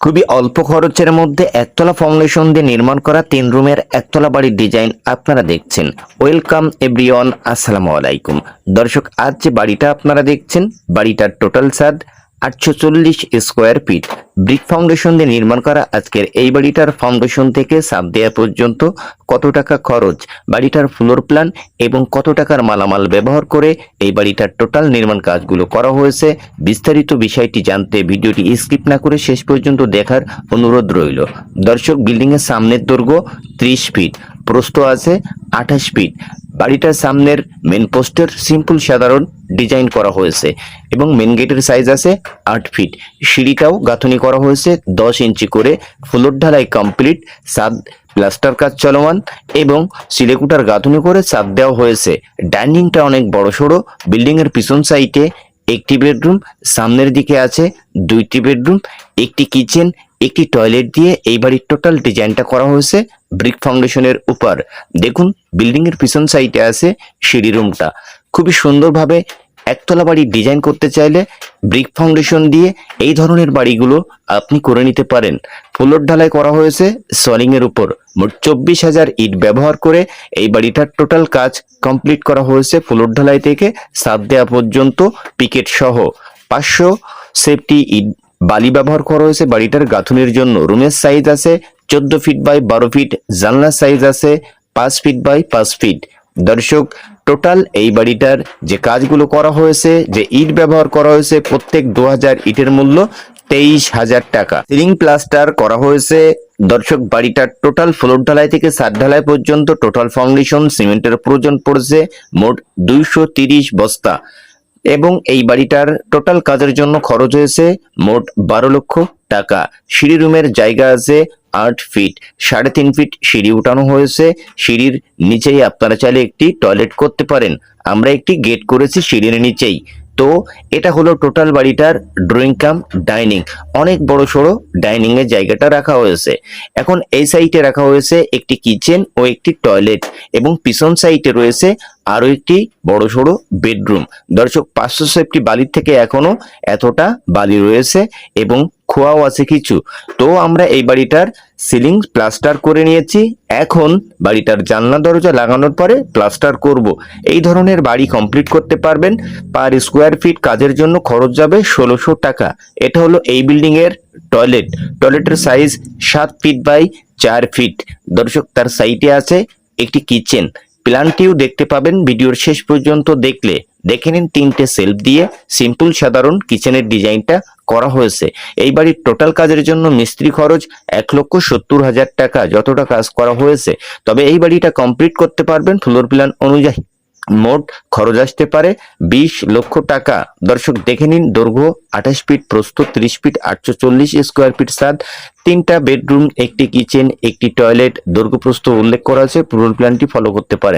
খুবই অল্প খরচের মধ্যে একতলা ফাউন্ডেশন দিয়ে নির্মাণ করা তিন রুমের একতলা বাড়ির ডিজাইন আপনারা দেখছেন। ওয়েলকাম এভরিওয়ান আসসালামু আলাইকুম। দর্শক, আজ যে বাড়িটা আপনারা দেখছেন, বাড়িটার টোটাল সাদ আটশো চল্লিশ স্কোয়ার ফিট। ব্রিক ফাউন্ডেশন দিয়ে নির্মাণ করা আজকের এই বাড়িটার ফাউন্ডেশন থেকে সাপ দেওয়া পর্যন্ত কত টাকা খরচ, বাড়িটার ফ্লোর প্ল্যান এবং কত টাকার মালামাল ব্যবহার করে এই বাড়িটার টোটাল নির্মাণ কাজগুলো করা হয়েছে। বিস্তারিত বিষয়টি জানতে ভিডিওটি স্কিপ না করে শেষ পর্যন্ত দেখার অনুরোধ রইল। দর্শক বিল্ডিং এর সামনের দৈর্ঘ্য ত্রিশ ফিট, প্রস্থ আছে আঠাশ ফিট। বাড়িটার সামনের মেন পোস্টের সিম্পল সাধারণ ডিজাইন করা হয়েছে এবং মেন গেটের সাইজ আছে আট ফিট সিঁড়িটাও গাঁথনি করা হয়েছে দশ ইঞ্চি করে, ফ্লোর ঢালাই কমপ্লিট সাদ প্লাস্টার কাজ চলমান এবং সিলেকুটার গাঁথনি করে চাপ দেওয়া হয়েছে। ডাইনিংটা অনেক বড় সড়ো বিল্ডিং এর পিছন সাইডে একটি বেডরুম সামনের দিকে আছে দুইটি বেডরুম একটি কিচেন একটি টয়লেট দিয়ে এই বাড়ির টোটাল ডিজাইনটা করা হয়েছে ব্রিক ফাউন্ডেশনের উপর। দেখুন বিল্ডিং এর পিছন সাইডে আছে সিঁড়ি রুমটা। খুবই সুন্দরভাবে একতলা বাড়ি ডিজাইন করতে চাইলে ব্রিক ফাউন্ডেশন দিয়ে এই ধরনের বাড়িগুলো আপনি করে নিতে পারেন। ফ্লোর ঢালাই করা হয়েছে সলিং এর উপর। মোট চব্বিশ হাজার ইট ব্যবহার করে এই বাড়িটার টোটাল কাজ কমপ্লিট করা হয়েছে ফ্লোর ঢালাই থেকে সাত দেওয়া পর্যন্ত পিকেট সহ। পাঁচশো সেফটি ইট বালি ব্যবহার করা হয়েছে বাড়িটার গাঁথুনির জন্য। রুমের সাইজ আছে চোদ্দ ফিট বাই বারো ফিট জানলার সাইজ আছে পাঁচ ফিট বাই পাঁচ ফিট দর্শক টোটাল এই বাড়িটার যে কাজগুলো করা হয়েছে, যে ইট ব্যবহার করা হয়েছে, প্রত্যেক দু হাজার ইটের মূল্য তেইশ হাজার টাকা। সিলিং প্লাস্টার করা হয়েছে। দর্শক, বাড়িটার টোটাল ফ্লোর ঢালাই থেকে সাত ঢালাই পর্যন্ত টোটাল ফাউন্ডেশন সিমেন্টের প্রয়োজন পড়ছে মোট দুইশো বস্তা। এবং এই বাড়িটার টোটাল কাজের জন্য খরচ হয়েছে মোট বারো লক্ষ টাকা। সিঁড়ি রুমের জায়গা আছে আট ফিট সাড়ে তিন ফিট সিঁড়ি উঠানো হয়েছে। সিঁড়ির নিচেই আপনারা চাইলে একটি টয়লেট করতে পারেন। আমরা একটি গেট করেছি সিঁড়ির নিচেই। তো এটা হলো টোটাল বাড়িটার ড্রয়িং কাম ডাইনিং অনেক বড় সড়ো ডাইনিং এর জায়গাটা রাখা হয়েছে। এখন এই সাইটে রাখা হয়েছে একটি কিচেন ও একটি টয়লেট এবং পিছন সাইডে রয়েছে আরও একটি বড় সড়ো বেডরুম। দর্শক, পাঁচশো সেফটি বালির থেকে এখনও এতটা বালি রয়েছে এবং খোয়াও আছে কিছু। তো আমরা এই বাড়িটার সিলিং প্লাস্টার করে নিয়েছি। এখন বাড়িটার জানলা দরজা লাগানোর পরে প্লাস্টার করব। এই ধরনের বাড়ি কমপ্লিট করতে পারবেন। পার স্কোয়ার ফিট কাজের জন্য খরচ যাবে ষোলোশো টাকা। এটা হলো এই বিল্ডিং এর টয়লেট। টয়লেটের সাইজ সাত ফিট বাই চার ফিট। দর্শক, তার সাইটে আছে একটি কিচেন। প্ল্যানটিও দেখতে পাবেন ভিডিওর শেষ পর্যন্ত দেখলে। দেখে নিন তিনটে সেলফ দিয়ে সিম্পল সাধারণ কিচেনের ডিজাইনটা করা হয়েছে। এই বাড়ির টোটাল কাজের জন্য মিস্ত্রি খরচ এক লক্ষ সত্তর হাজার টাকা যতটা কাজ করা হয়েছে। তবে এই বাড়িটা কমপ্লিট করতে পারবেন ফ্লোর প্ল্যান অনুযায়ী। মোট খরচ আসতে পারে বিশ লক্ষ টাকা। দর্শক, দেখে নিন দৈর্ঘ্য আঠাশ ফিট, প্রস্থ ত্রিশ ফিট, আটশো চল্লিশ স্কোয়ার ফিট সাদ। তিনটা বেডরুম, একটি কিচেন, একটি টয়লেট। দৈর্ঘ্য, প্রস্থ উল্লেখ করা আছে। পুরো প্ল্যানটি ফলো করতে পারেন।